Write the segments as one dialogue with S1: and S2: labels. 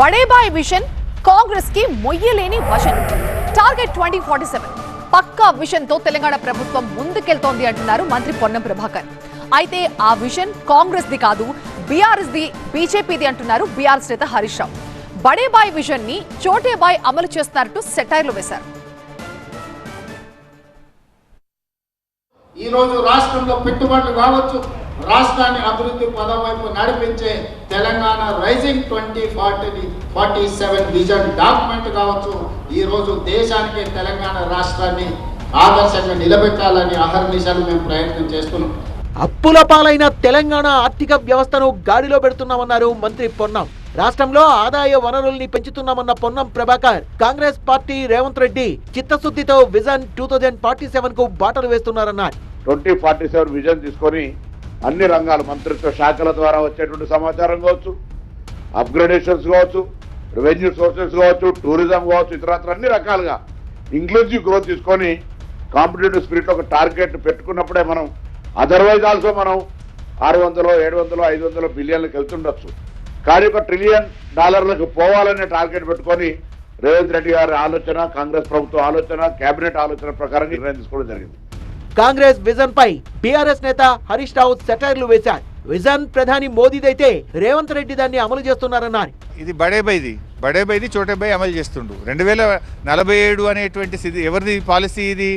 S1: బడేబాయ్ vision కాంగ్రెస్కి మొయ్యలేని vision target twenty forty seven. పక్కా విషన్తో తెలంగాణ ప్రభుత్వం ముందుకెళ్తోంది అంటున్నారు మంత్రి పొన్నం ప్రభాకర్. అయితే ఆ విషన్ కాంగ్రెస్ ది కాదు బీఆర్ఎస్ ది బీజేపీది అంటున్నారు బీఆర్ఎస్ నేత హరీష్ రావు. బడేబాయ్ విజన్ని చోటేబాయ్ అమలు చేస్తున్నట్టు సెటైర్లు వేశారు.
S2: ఈరోజు రాష్ట్రంలో పెట్టుబడులు కావచ్చు రాష్ట్రాన్ని అభివృద్ధి పదం వైపు నడిపించే Telangana rising twenty forty forty seven vision document కావచ్చు. ఈరోజు దేశానికి తెలంగాణ రాష్ట్రాన్ని ఆదర్శంగా నిలబెట్టాలని అహర్నిశలు మేము ప్రయత్నం చేస్తున్నాం.
S3: అప్పుల పాలైన తెలంగాణ ఆర్థిక వ్యవస్థను గాడిలో పెడుతున్నామన్నారు మంత్రి పొన్నం. రాష్ట్రంలో ఆదాయ వనరుల్ని పెంచుతున్నామన్న పొన్నం ప్రభాకర్. కాంగ్రెస్ పార్టీ రేవంత్ రెడ్డి చిత్తశుద్ధితో విజన్ టూ థౌజండ్ ఫార్టీ సెవెన్కు బాటలు వేస్తున్నారన్నారు.
S4: ట్వంటీ ఫార్టీ సెవెన్ విజన్ తీసుకొని అన్ని రంగాలు మంత్రిత్వ శాఖల ద్వారా వచ్చేటువంటి సమాచారం కావచ్చు అప్గ్రేడేషన్స్ కావచ్చు రెవెన్యూ సోర్సెస్ కావచ్చు టూరిజం కావచ్చు ఇతరత్ర అన్ని రకాలుగా ఇంక్లూజివ్ గ్రోత్ తీసుకొని కాంపిటేటివ్ స్పిరిట్ ఒక టార్గెట్ పెట్టుకున్నప్పుడే మనం అదర్వైజ్ ఆల్సో మనం ఆరు వందలు ఏడు వందలు ఐదు వందలు బిలియన్లకు వెళ్తుండొచ్చు. కానీ ఒక ట్రిలియన్ డాలర్లకు పోవాలనే టార్గెట్ పెట్టుకొని రేవంత్ రెడ్డి గారి ఆలోచన కాంగ్రెస్ ప్రభుత్వ ఆలోచన కేబినెట్ ఆలోచన ప్రకారం నిర్ణయం తీసుకోవడం జరిగింది.
S3: కాంగ్రెస్ విజన్ పై బీఆర్ఎస్ నేత హరీష్ రావు సెటైర్లు వేశారు. విజన్ ప్రధాని మోదీదైతే రేవంత్ రెడ్డి దాన్ని అమలు చేస్తున్నారన్నారు.
S5: ఇది బడేబైది బడేబైది చోటేబై అమలు చేస్తుండు. రెండు వేల నలభై ఏడు అనేటువంటి ఇది ఎవరిది పాలసీ ఇది?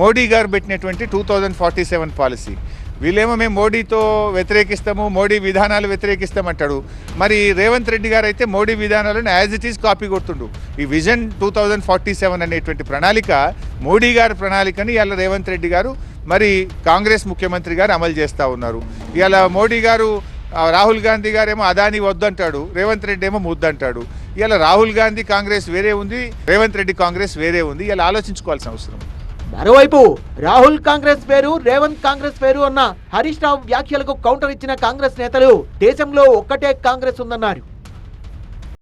S5: మోడీ గారు పెట్టినటువంటి two thousand forty seven policy. వీళ్ళేమో మేము మోడీతో వ్యతిరేకిస్తాము మోడీ విధానాలు వ్యతిరేకిస్తామంటాడు మరి రేవంత్ రెడ్డి గారు అయితే మోడీ విధానాలను యాజ్ ఇట్ ఈస్ కాపీ కొడుతుండు. ఈ vision two thousand forty seven అనేటువంటి ప్రణాళిక మోడీ గారి ప్రణాళికని ఇవాళ రేవంత్ రెడ్డి గారు మరి కాంగ్రెస్ ముఖ్యమంత్రి గారు అమలు చేస్తూ ఉన్నారు. ఇవాళ మోడీ గారు రాహుల్ గాంధీ గారేమో అదాని వద్దంటాడు రేవంత్ రెడ్డి ఏమో ముద్దంటాడు ఇలా రాహుల్ గాంధీ కాంగ్రెస్ వేరే ఉంది రేవంత్ రెడ్డి కాంగ్రెస్ వేరే ఉంది ఇలా ఆలోచించుకోవాల్సిన అవసరం
S3: మరోవైపు రాహుల్ కాంగ్రెస్ పేరు రేవంత్ కాంగ్రెస్ పేరు అన్న హరీష్ రావు వ్యాఖ్యలకు కౌంటర్ ఇచ్చిన కాంగ్రెస్ నేతలు దేశంలో ఒక్కటే కాంగ్రెస్ ఉందన్నారు.